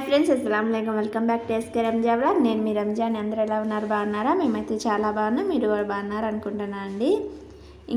Hi friends అస్సలం లేకం welcome back to SK Ramza blog నేను మీ రంజాన్ అందరూ ఎలా ఉన్నారు? బాగున్నారా? మేమైతే చాలా బాగున్నాం. మీరు కూడా బాగున్నారు అనుకుంటున్నా అండి.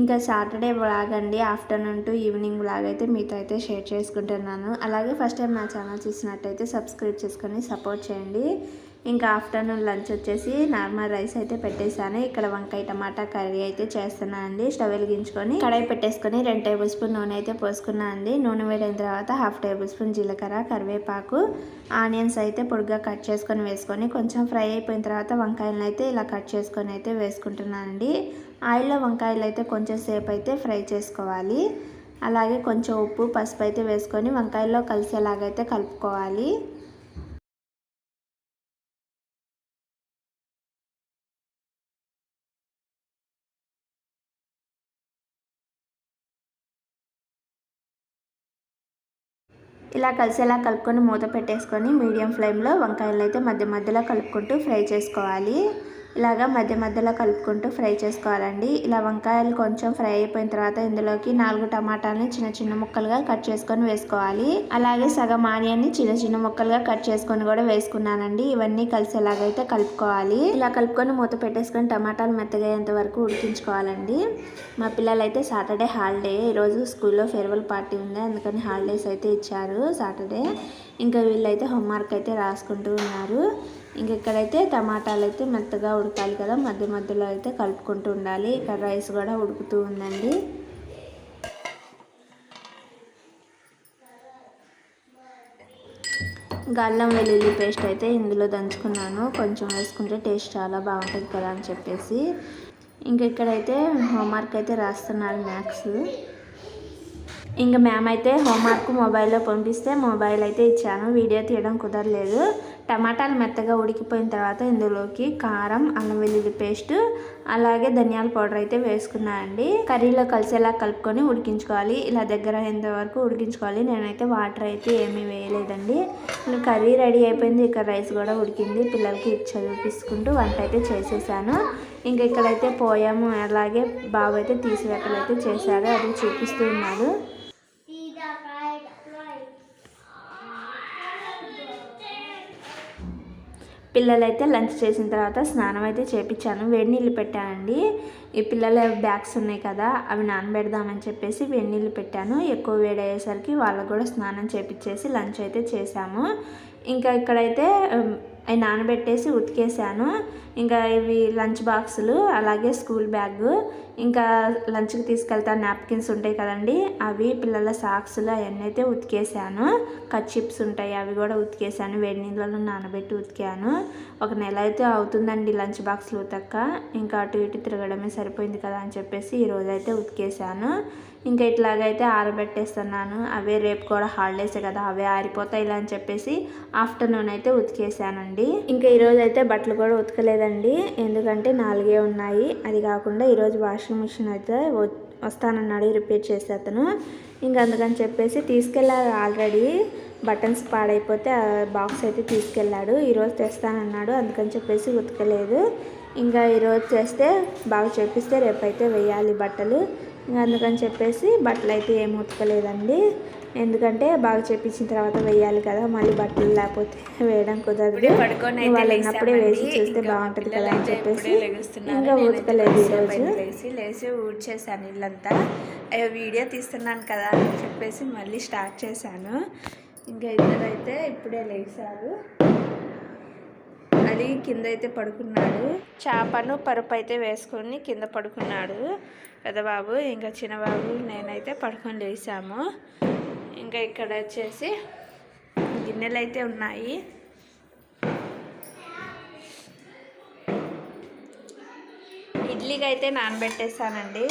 ఇంకా సాటర్డే బ్లాగ్ అండి. ఆఫ్టర్నూన్ టు ఈవినింగ్ బ్లాగ్ అయితే మీతో అయితే షేర్ చేసుకుంటున్నాను. అలాగే ఫస్ట్ టైం నా ఛానల్ చూసినట్టయితే సబ్స్క్రైబ్ చేసుకొని సపోర్ట్ చేయండి. ఇంకా ఆఫ్టర్నూన్ లంచ్ వచ్చేసి నార్మల్ రైస్ అయితే పెట్టేశాను. ఇక్కడ వంకాయ టమాటా కర్రీ అయితే చేస్తున్నాను అండి. స్టవ్ వెలిగించుకొని కడాయి పెట్టేసుకొని రెండు టేబుల్ స్పూన్ నూనె అయితే పోసుకున్నాను అండి. నూనె వేడిన తర్వాత హాఫ్ టేబుల్ స్పూన్ జీలకర్ర కరివేపాకు ఆనియన్స్ అయితే పొడిగా కట్ చేసుకొని వేసుకొని కొంచెం ఫ్రై అయిపోయిన తర్వాత వంకాయలను అయితే ఇలా కట్ చేసుకొని అయితే వేసుకుంటున్నానండి ఆయిల్లో వంకాయలు అయితే కొంచెం సేపు అయితే ఫ్రై చేసుకోవాలి. అలాగే కొంచెం ఉప్పు పసుపు అయితే వేసుకొని వంకాయల్లో కలిసేలాగైతే కలుపుకోవాలి. ఇలా కలిసేలా కలుపుకొని మూత పెట్టేసుకొని మీడియం ఫ్లేమ్లో వంకాయలు అయితే మధ్య మధ్యలో కలుపుకుంటూ ఫ్రై చేసుకోవాలి. ఇలాగా మధ్య మధ్యలో కలుపుకుంటూ ఫ్రై చేసుకోవాలండి. ఇలా వంకాయలు కొంచెం ఫ్రై అయిపోయిన తర్వాత ఇందులోకి నాలుగు టమాటాలని చిన్న చిన్న ముక్కలుగా కట్ చేసుకొని వేసుకోవాలి. అలాగే సగం ఆనియన్ని చిన్న చిన్న ముక్కలుగా కట్ చేసుకొని కూడా వేసుకున్నానండి. ఇవన్నీ కలిసేలాగైతే కలుపుకోవాలి. ఇలా కలుపుకొని మూత పెట్టేసుకొని టమాటాలు మెత్తగయ్యేంత వరకు ఉడికించుకోవాలండి. మా పిల్లలైతే సాటర్డే హాలిడే. ఈరోజు స్కూల్లో ఫేర్వెల్ పార్టీ ఉంది. అందుకని హాలిడేస్ అయితే ఇచ్చారు సాటర్డే. ఇంకా వీళ్ళైతే హోంవర్క్ అయితే రాసుకుంటూ ఉన్నారు. ఇంక ఇక్కడైతే టమాటాలు అయితే మెత్తగా ఉడకాలి కదా మధ్య మధ్యలో అయితే కలుపుకుంటూ ఉండాలి. ఇక్కడ రైస్ కూడా ఉడుకుతూ ఉందండి. గల్లం వెల్లుల్లి పేస్ట్ అయితే ఇందులో దంచుకున్నాను. కొంచెం వేసుకుంటే టేస్ట్ చాలా బాగుంటుంది కదా అని చెప్పేసి. ఇంక ఇక్కడైతే హోంవర్క్ అయితే రాస్తున్నారు మ్యాథ్స్ ఇంకా మ్యామ్ అయితే హోంవర్క్ మొబైల్లో పంపిస్తే మొబైల్ అయితే ఇచ్చాను. వీడియో తీయడం కుదరలేదు. టమాటాలు మెత్తగా ఉడికిపోయిన తర్వాత ఇందులోకి కారం అల్లం వెల్లుల్లి పేస్ట్ అలాగే ధనియాల పౌడర్ అయితే వేసుకున్నానండి కర్రీలో కలిసేలా కలుపుకొని ఉడికించుకోవాలి. ఇలా దగ్గర అయ్యేంత వరకు ఉడికించుకోవాలి. నేనైతే వాటర్ అయితే ఏమీ వేయలేదండి. కర్రీ రెడీ అయిపోయింది. ఇక రైస్ కూడా ఉడికింది. పిల్లలకి చదివిపిసుకుంటూ వంట అయితే చేసేసాను. ఇంకా ఇక్కడైతే పోయాము. అలాగే బాబు అయితే తీసివేతలు చేశాడు అది చూపిస్తూ ఉన్నాడు. పిల్లలైతే లంచ్ చేసిన తర్వాత స్నానం అయితే చేపించాను వేడి నీళ్ళు పెట్టానండి. ఈ పిల్లల బ్యాగ్స్ ఉన్నాయి కదా అవి నానబెడదామని చెప్పేసి వేడి నీళ్ళు పెట్టాను. ఎక్కువ వేడి అయ్యేసరికి వాళ్ళకు కూడా స్నానం చేపించేసి లంచ్ అయితే చేశాము. ఇంకా ఇక్కడైతే అవి నానబెట్టేసి ఉతికేసాను. ఇంకా ఇవి లంచ్ బాక్సులు అలాగే స్కూల్ బ్యాగ్ ఇంకా లంచ్కి తీసుకెళ్తా నాప్కిన్స్ ఉంటాయి కదండి అవి పిల్లల సాక్స్లు అవన్నీ అయితే ఉతికేసాను. కట్ చిప్స్ ఉంటాయి అవి కూడా ఉతికేసాను. వేడి నీళ్ళలో నానబెట్టి ఉతికాను. ఒక నెల అయితే అవుతుందండి లంచ్ బాక్స్లు ఉతక్క. ఇంకా అటు ఇటు తిరగడమే సరిపోయింది కదా అని చెప్పేసి ఈరోజు అయితే ఉతికేసాను. ఇంకా ఇట్లాగైతే ఆరబెట్టేస్తున్నాను. అవే రేపు కూడా హాలిడేసే కదా అవే ఆరిపోతాయి ఇలా అని చెప్పేసి ఆఫ్టర్నూన్ అయితే ఉతికేసానండి. ఇంకా ఈరోజు అయితే బట్టలు కూడా ఉతకలేదు లేదండి. ఎందుకంటే నాలుగే ఉన్నాయి. అది కాకుండా ఈరోజు వాషింగ్ మిషన్ అయితే వస్తానన్నాడు. రిపేర్ చేసే అతను. ఇంకా అందుకని చెప్పేసి తీసుకెళ్ళారు ఆల్రెడీ. బటన్స్ పాడైపోతే ఆ బాక్స్ అయితే తీసుకెళ్ళాడు. ఈరోజు తెస్తానన్నాడు. అందుకని చెప్పేసి ఉతకలేదు. ఇంకా ఈరోజు చేస్తే బాగా చేపిస్తే రేపైతే వేయాలి బట్టలు. ఇంకా అందుకని చెప్పేసి బట్టలు అయితే ఏం ఉతకలేదండి. ఎందుకంటే బాగా చేపించిన తర్వాత వేయాలి కదా మళ్ళీ బట్టలు లేకపోతే వేయడం కుదరదు. వాళ్ళు ఉన్నప్పుడే వేసి చూస్తే బాగుంటుంది కదా అని చెప్పేసి ఇంకా ఉతకలేదు ఈరోజు. లేచి లేచి ఊడ్చేసాను ఇల్లంతా. అయ్యో వీడియో తీస్తున్నాను కదా అని చెప్పేసి మళ్ళీ స్టార్ట్ చేశాను. ఇంకా ఇద్దరైతే ఇప్పుడే లేచారు. అది కింద అయితే పడుకున్నాడు. చేపను పరుపు అయితే వేసుకొని కింద పడుకున్నాడు. పెద్దబాబు ఇంకా చిన్నబాబు నేనైతే పడుకొని లేసాము. ఇంకా ఇక్కడ వచ్చేసి గిన్నెలు అయితే ఉన్నాయి. ఇడ్లీకి అయితే నానబెట్టేసానండి.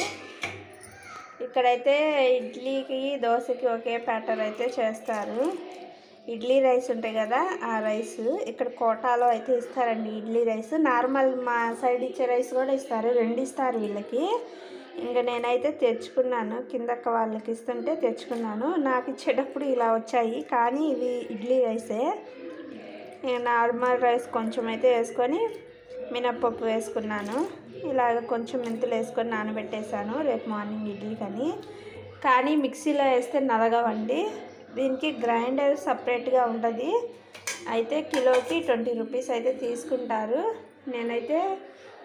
ఇక్కడైతే ఇడ్లీకి దోశకి ఒకే ప్యాటర్ అయితే చేస్తారు. ఇడ్లీ రైస్ ఉంటాయి కదా ఆ రైస్. ఇక్కడ కోటాలో అయితే ఇస్తారండి ఇడ్లీ రైస్. నార్మల్ మా సైడ్ ఇచ్చే రైస్ కూడా ఇస్తారు. రెండు ఇస్తారు వీళ్ళకి. ఇంకా నేనైతే తెచ్చుకున్నాను. కిందక్క వాళ్ళకి ఇస్తుంటే తెచ్చుకున్నాను. నాకు ఇచ్చేటప్పుడు ఇలా వచ్చాయి. కానీ ఇవి ఇడ్లీ రైసే. నార్మల్ రైస్ కొంచెం అయితే వేసుకొని మినప్పప్పు వేసుకున్నాను. ఇలాగ కొంచెం మెంతులు వేసుకొని నానబెట్టేశాను. రేపు మార్నింగ్ ఇడ్లీ కానీ కానీ మిక్సీలో వేస్తే నలగవండి. దీనికి గ్రైండర్ సపరేట్గా ఉంటుంది. అయితే కిలోకి ట్వంటీ రూపీస్ అయితే తీసుకుంటారు. నేనైతే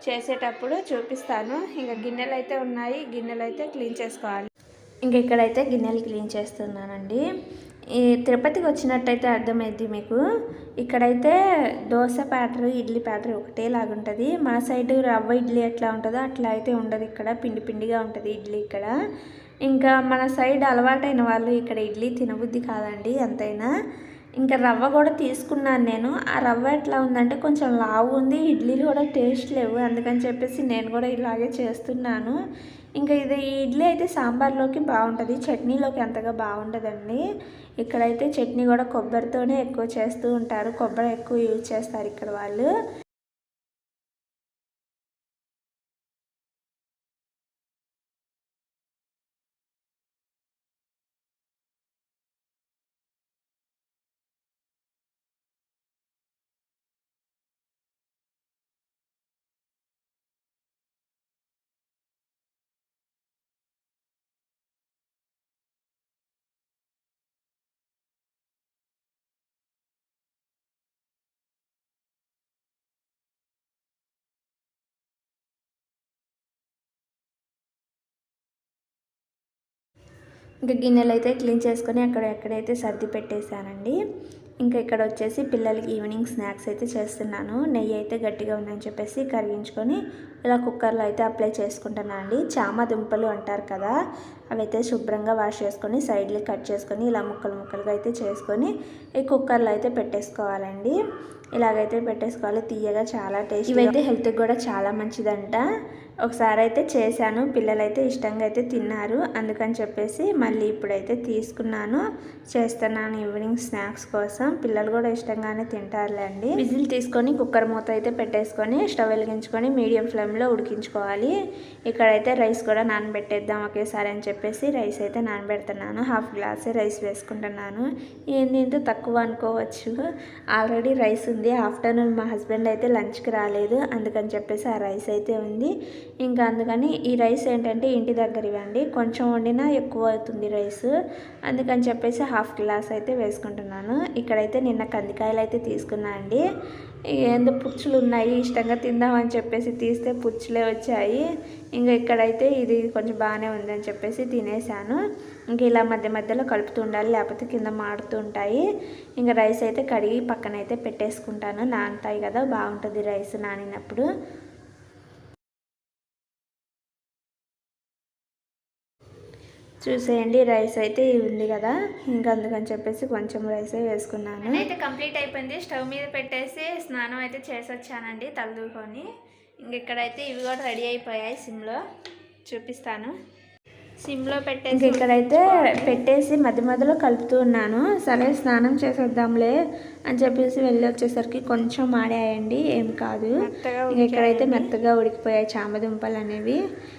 చేసేటప్పుడు చూపిస్తాను. ఇంకా గిన్నెలు అయితే ఉన్నాయి. గిన్నెలు అయితే క్లీన్ చేసుకోవాలి. ఇంకా ఇక్కడైతే గిన్నెలు క్లీన్ చేస్తున్నానండి. ఈ తిరుపతికి వచ్చినట్టయితే అర్థమైంది మీకు. ఇక్కడైతే దోశ ప్యాటర్ ఇడ్లీ ప్యాటర్ ఒకటే లాగుంటుంది. మన సైడ్ రవ్వ ఇడ్లీ ఎట్లా ఉంటుందో అట్లా అయితే ఉండదు ఇక్కడ. పిండి పిండిగా ఉంటుంది ఇడ్లీ ఇక్కడ. ఇంకా మన సైడ్ అలవాటైన వాళ్ళు ఇక్కడ ఇడ్లీ తినబుద్ధి కాదండి ఎంతైనా. ఇంకా రవ్వ కూడా తీసుకున్నాను నేను. ఆ రవ్వ ఎట్లా ఉందంటే కొంచెం లావు ఉంది ఇడ్లీలు కూడా టేస్ట్ లేవు అందుకని చెప్పేసి నేను కూడా ఇలాగే చేస్తున్నాను. ఇంకా ఇది ఈ ఇడ్లీ అయితే సాంబార్లోకి బాగుంటుంది చట్నీలోకి అంతగా బాగుంటుందండి ఇక్కడైతే చట్నీ కూడా కొబ్బరితోనే ఎక్కువ చేస్తూ ఉంటారు కొబ్బరి ఎక్కువ యూజ్ చేస్తారు ఇక్కడ వాళ్ళు. ఇంకా గిన్నెలు అయితే క్లీన్ చేసుకొని అక్కడ ఎక్కడైతే సర్ది పెట్టేశానండి ఇంకా ఇక్కడ వచ్చేసి పిల్లలకి ఈవినింగ్ స్నాక్స్ అయితే చేస్తున్నాను. నెయ్యి అయితే గట్టిగా ఉందని చెప్పేసి కరిగించుకొని ఇలా కుక్కర్లో అయితే అప్లై చేసుకుంటున్నాను అండి చామ దుంపలు అంటారు కదా అవి అయితే శుభ్రంగా వాష్ చేసుకొని సైడ్లు కట్ చేసుకొని ఇలా ముక్కలు ముక్కలుగా అయితే చేసుకొని ఈ కుక్కర్లో అయితే పెట్టేసుకోవాలండి. ఇలాగైతే పెట్టేసుకోవాలి తీయగా చాలా టేస్ట్ ఇవైతే హెల్త్కి కూడా చాలా మంచిదంట. ఒకసారి అయితే చేశాను. పిల్లలైతే ఇష్టంగా అయితే తిన్నారు. అందుకని చెప్పేసి మళ్ళీ ఇప్పుడైతే తీసుకున్నాను. చేస్తున్నాను ఈవినింగ్ స్నాక్స్ కోసం. పిల్లలు కూడా ఇష్టంగానే తింటారులేండి విజిల్ తీసుకొని కుక్కర్ మూత అయితే పెట్టేసుకొని స్టవ్ వెలిగించుకొని మీడియం ఫ్లేమ్లో ఉడికించుకోవాలి. ఇక్కడైతే రైస్ కూడా నానబెట్టేద్దాం ఒకేసారి అని చెప్పేసి రైస్ అయితే నానబెడుతున్నాను. హాఫ్ గ్లాస్ రైస్ వేసుకుంటున్నాను. ఏంది ఇంత తక్కువ అనుకోవచ్చు. ఆల్రెడీ రైస్ ఉంది. ఆఫ్టర్నూన్ మా హస్బెండ్ అయితే లంచ్కి రాలేదు. అందుకని చెప్పేసి ఆ రైస్ అయితే ఉంది. ఇంకా అందుకని ఈ రైస్ ఏంటంటే ఇంటి దగ్గర ఇవ్వండి కొంచెం వండినా ఎక్కువ అవుతుంది రైస్. అందుకని చెప్పేసి హాఫ్ గ్లాస్ అయితే వేసుకుంటున్నాను. ఇక్కడైతే నిన్న కందికాయలు అయితే తీసుకున్నా అండి. ఏందో పుచ్చులు ఉన్నాయి ఇష్టంగా తిందామని చెప్పేసి తీస్తే పుచ్చులే వచ్చాయి. ఇంకా ఇక్కడైతే ఇది కొంచెం బాగానే ఉందని చెప్పేసి తినేసాను. ఇంక ఇలా మధ్య మధ్యలో కలుపుతూ ఉండాలి లేకపోతే కింద మాడుతూ ఉంటాయి. ఇంకా రైస్ అయితే కడిగి పక్కన అయితే పెట్టేసుకుంటాను. నానుతాయి కదా బాగుంటుంది రైస్ నానినప్పుడు. చూసేయండి రైస్ అయితే ఉంది కదా. ఇంకా అందుకని చెప్పేసి కొంచెం రైస్ వేసుకున్నాను. అయితే కంప్లీట్ అయిపోయింది. స్టవ్ మీద పెట్టేసి స్నానం అయితే చేసి వచ్చానండి తలదూకొని ఇంక ఇక్కడైతే ఇవి కూడా రెడీ అయిపోయాయి సిమ్లో. చూపిస్తాను. సిమ్లో పెట్టేసి ఇక్కడైతే పెట్టేసి మధ్య మధ్యలో కలుపుతూ ఉన్నాను. సరే స్నానం చేసేద్దాంలే అని చెప్పేసి వెళ్ళి వచ్చేసరికి కొంచెం మాడాయండి ఏం కాదు. ఇక్కడైతే మెత్తగా ఉడికిపోయాయి చామదుంపలు అనేవి.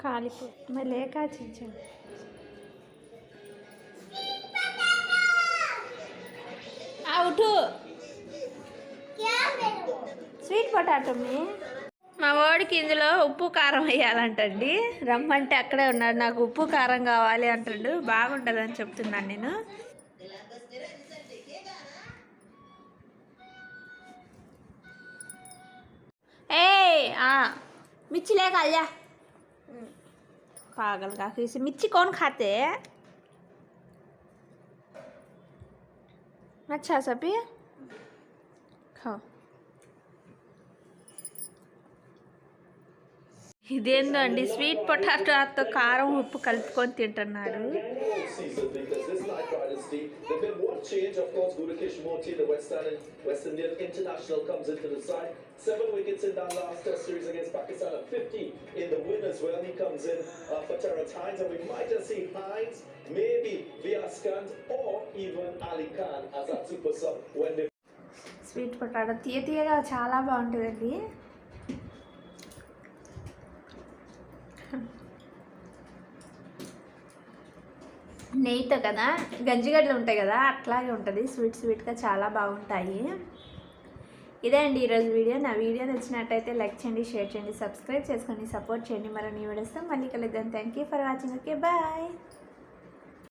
కాలిపో మళ్ళీ కాచించాం అవుట్ స్వీట్ పొటాటో మా. వాడికి ఇందులో ఉప్పు కారం వేయాలంటండి. రమ్మంటే అక్కడే ఉన్నాడు నాకు ఉప్పు కారం కావాలి అంటాడు. అని చెప్తున్నాను నేను. ఏ మిర్చిలే కల్యా पागल का? इसे मिर्ची कौन खाते है? अच्छा सभी? खाओ। ఇదేందో అండి స్వీట్ పొటాటోతో కారం ఉప్పు కలుపుకొని తింటున్నాడు. Seven wickets in that last test series against Pakistan at 50 in the win as well. He comes in uh, for Terrence Hines, and we might just see Hines, maybe Viaskant, or even Ali Khan as a super sub when they sweet potato తీయ తీయగా చాలా బాగుంటుందండి నెయ్యితో కదా గంజిగడ్డలు ఉంటాయి కదా అట్లాగే ఉంటుంది. స్వీట్ స్వీట్గా చాలా బాగుంటాయి. ఇదే అండి ఈరోజు వీడియో. నా వీడియో నచ్చినట్టయితే లైక్ చేయండి షేర్ చేయండి సబ్స్క్రైబ్ చేసుకొని సపోర్ట్ చేయండి. మరో నీ వీడియోస్తో మళ్ళీ కలుద్దాం. Thank you for watching okay bye